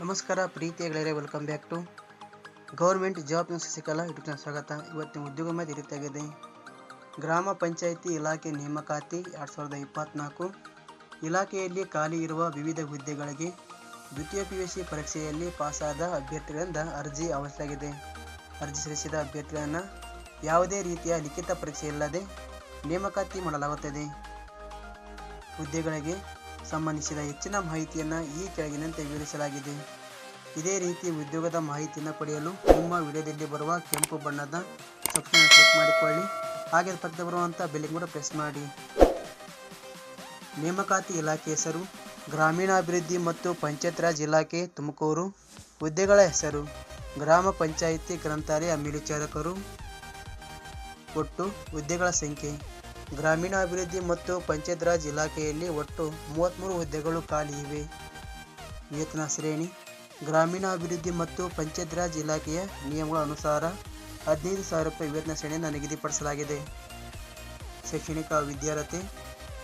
ನಮಸ್ಕಾರ ಪ್ರೀತಿಯ ಗೆಳೆಯರೆ welcome back to government job news Shashikala ಯೂಟ್ಯೂಬ್ನ ಸ್ವಾಗತ. ಇವತ್ತಿನ ಉದ್ಯೋಗ ಮಾಹಿತಿ ರೀತಿಯಾಗಿದೆ ಗ್ರಾಮ ಪಂಚಾಯಿತಿ ಇಲಾಖೆ ನೇಮಕಾತಿ ಎರಡು ಸಾವಿರದ ಇಪ್ಪತ್ತ್ನಾಲ್ಕು ಇಲಾಖೆಯಲ್ಲಿ ಖಾಲಿ ಇರುವ ವಿವಿಧ ಹುದ್ದೆಗಳಿಗೆ ದ್ವಿತೀಯ ಪಿ ಯು ಸಿ ಪರೀಕ್ಷೆಯಲ್ಲಿ ಪಾಸಾದ ಅಭ್ಯರ್ಥಿಗಳಿಂದ ಅರ್ಜಿ ಆವರಿಸಲಾಗಿದೆ ಅರ್ಜಿ ಸಲ್ಲಿಸಿದ ಅಭ್ಯರ್ಥಿಗಳನ್ನು ಯಾವುದೇ ರೀತಿಯ ಲಿಖಿತ ಪರೀಕ್ಷೆ ಇಲ್ಲದೆ ನೇಮಕಾತಿ ಮಾಡಲಾಗುತ್ತದೆ. ಹುದ್ದೆಗಳಿಗೆ ಸಂಬಂಧಿಸಿದ ಹೆಚ್ಚಿನ ಮಾಹಿತಿಯನ್ನು ಈ ಕೆಳಗಿನಂತೆ ವಿವರಿಸಲಾಗಿದೆ. ಇದೇ ರೀತಿ ಉದ್ಯೋಗದ ಮಾಹಿತಿಯನ್ನು ಪಡೆಯಲು ನಿಮ್ಮ ವಿಡಿಯೋದಲ್ಲಿ ಬರುವ ಕೆಂಪು ಬಣ್ಣದ ಸಬ್ಸ್ಕ್ರೈಬ್ ಕ್ಲಿಕ್ ಮಾಡಿಕೊಳ್ಳಿ. ಹಾಗೆ ಪಕ್ಕದ ಬರುವಂಥ ಬೆಲ್ಲಿಂಗ್ ಕೂಡ ಪ್ರೆಸ್ ಮಾಡಿ. ನೇಮಕಾತಿ ಇಲಾಖೆ ಹೆಸರು, ಗ್ರಾಮೀಣಾಭಿವೃದ್ಧಿ ಮತ್ತು ಪಂಚಾಯತ್ ರಾಜ್ ಇಲಾಖೆ ತುಮಕೂರು. ಹುದ್ದೆಗಳ ಹೆಸರು, ಗ್ರಾಮ ಪಂಚಾಯಿತಿ ಗ್ರಂಥಾಲಯ ಮೇಲ್ವಿಚಾರಕರು ಒಟ್ಟು ಹುದ್ದೆಗಳ ಸಂಖ್ಯೆ ಗ್ರಾಮೀಣಾಭಿವೃದ್ಧಿ ಮತ್ತು ಪಂಚಾಯತ್ ರಾಜ್ ಇಲಾಖೆಯಲ್ಲಿ ಒಟ್ಟು ಮೂವತ್ತ್ಮೂರು ಹುದ್ದೆಗಳು ಖಾಲಿ ಇವೆ. ವೇತನ ಶ್ರೇಣಿ, ಗ್ರಾಮೀಣಾಭಿವೃದ್ಧಿ ಮತ್ತು ಪಂಚಾಯತ್ ರಾಜ್ ಇಲಾಖೆಯ ನಿಯಮಗಳ ಅನುಸಾರ ಹದಿನೈದು ಸಾವಿರ ರೂಪಾಯಿ ವೇತನ ಶ್ರೇಣಿಯನ್ನು ನಿಗದಿಪಡಿಸಲಾಗಿದೆ. ಶೈಕ್ಷಣಿಕ ವಿದ್ಯಾರ್ಹತೆ,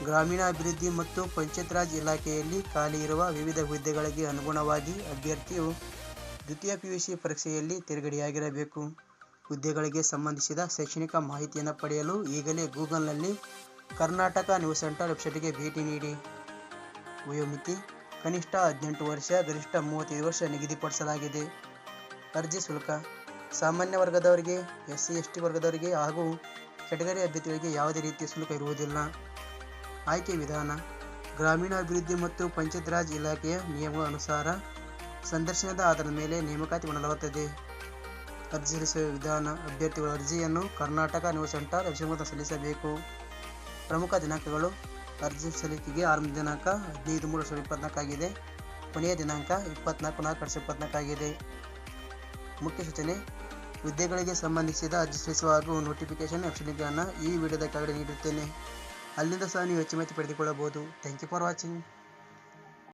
ಗ್ರಾಮೀಣಾಭಿವೃದ್ಧಿ ಮತ್ತು ಪಂಚಾಯತ್ ರಾಜ್ ಇಲಾಖೆಯಲ್ಲಿ ಖಾಲಿ ಇರುವ ವಿವಿಧ ಹುದ್ದೆಗಳಿಗೆ ಅನುಗುಣವಾಗಿ ಅಭ್ಯರ್ಥಿಯು ದ್ವಿತೀಯ ಪಿ ಯು ಸಿ ಪರೀಕ್ಷೆಯಲ್ಲಿ ತೇರ್ಗಡೆಯಾಗಿರಬೇಕು. ಹುದ್ದೆಗಳಿಗೆ ಸಂಬಂಧಿಸಿದ ಶೈಕ್ಷಣಿಕ ಮಾಹಿತಿಯನ್ನು ಪಡೆಯಲು ಈಗಲೇ ಗೂಗಲ್ನಲ್ಲಿ ಕರ್ನಾಟಕ ನ್ಯೂಸ್ ಸೆಂಟರ್ ವೆಬ್ಸೈಟ್ಗೆ ಭೇಟಿ ನೀಡಿ. ವಯೋಮಿತಿ ಕನಿಷ್ಠ ಹದಿನೆಂಟು ವರ್ಷ, ಗರಿಷ್ಠ ಮೂವತ್ತೈದು ವರ್ಷ ನಿಗದಿಪಡಿಸಲಾಗಿದೆ. ಅರ್ಜಿ ಶುಲ್ಕ, ಸಾಮಾನ್ಯ ವರ್ಗದವರಿಗೆ ಎಸ್ ಸಿ ಎಸ್ ಟಿ ವರ್ಗದವರಿಗೆ ಹಾಗೂ ಕೆಟಗರಿ ಅಭ್ಯರ್ಥಿಗಳಿಗೆ ಯಾವುದೇ ರೀತಿಯ ಶುಲ್ಕ ಇರುವುದಿಲ್ಲ. ಆಯ್ಕೆ ವಿಧಾನ, ಗ್ರಾಮೀಣಾಭಿವೃದ್ಧಿ ಮತ್ತು ಪಂಚಾಯತ್ ರಾಜ್ ಇಲಾಖೆಯ ನಿಯಮಗಳ ಅನುಸಾರ ಸಂದರ್ಶನದ ಆಧಾರದ ಮೇಲೆ ನೇಮಕಾತಿ ಮಾಡಲಾಗುತ್ತದೆ. ಅರ್ಜಿ ಸಲ್ಲಿಸುವ ವಿಧಾನ ಅಭ್ಯರ್ಥಿಗಳ ಅರ್ಜಿಯನ್ನು ಕರ್ನಾಟಕ ನ್ಯೂಸ್ ಸೆಂಟರ್ ಮೂಲಕ ಸಲ್ಲಿಸಬೇಕು. ಪ್ರಮುಖ ದಿನಾಂಕಗಳು ಅರ್ಜಿ ಸಲ್ಲಿಕೆಗೆ ಆರಂಭ ದಿನಾಂಕ ಹದಿನೈದು ಮೂರು ಸಾವಿರದ ಇಪ್ಪತ್ನಾಲ್ಕಾಗಿದೆ ಕೊನೆಯ ದಿನಾಂಕ ಇಪ್ಪತ್ನಾಲ್ಕು ನಾಲ್ಕು ಎರಡು ಸಾವಿರದ ಇಪ್ಪತ್ನಾಲ್ಕಾಗಿದೆ ಮುಖ್ಯ ಸೂಚನೆ, ಹುದ್ದೆಗಳಿಗೆ ಸಂಬಂಧಿಸಿದ ಅರ್ಜಿ ಸಲ್ಲಿಸುವ ಹಾಗೂ ನೋಟಿಫಿಕೇಶನ್ ವೆಬ್ಸೈಟ್ಗಳನ್ನು ಈ ವಿಡಿಯೋದ ಕೆಳಗಡೆ ನೀಡುತ್ತೇನೆ ಅಲ್ಲಿಂದ ಸಹ ನೀವು ಹೆಚ್ಚು ಮಾಹಿತಿ ಪಡೆದುಕೊಳ್ಳಬಹುದು. Thank you for watching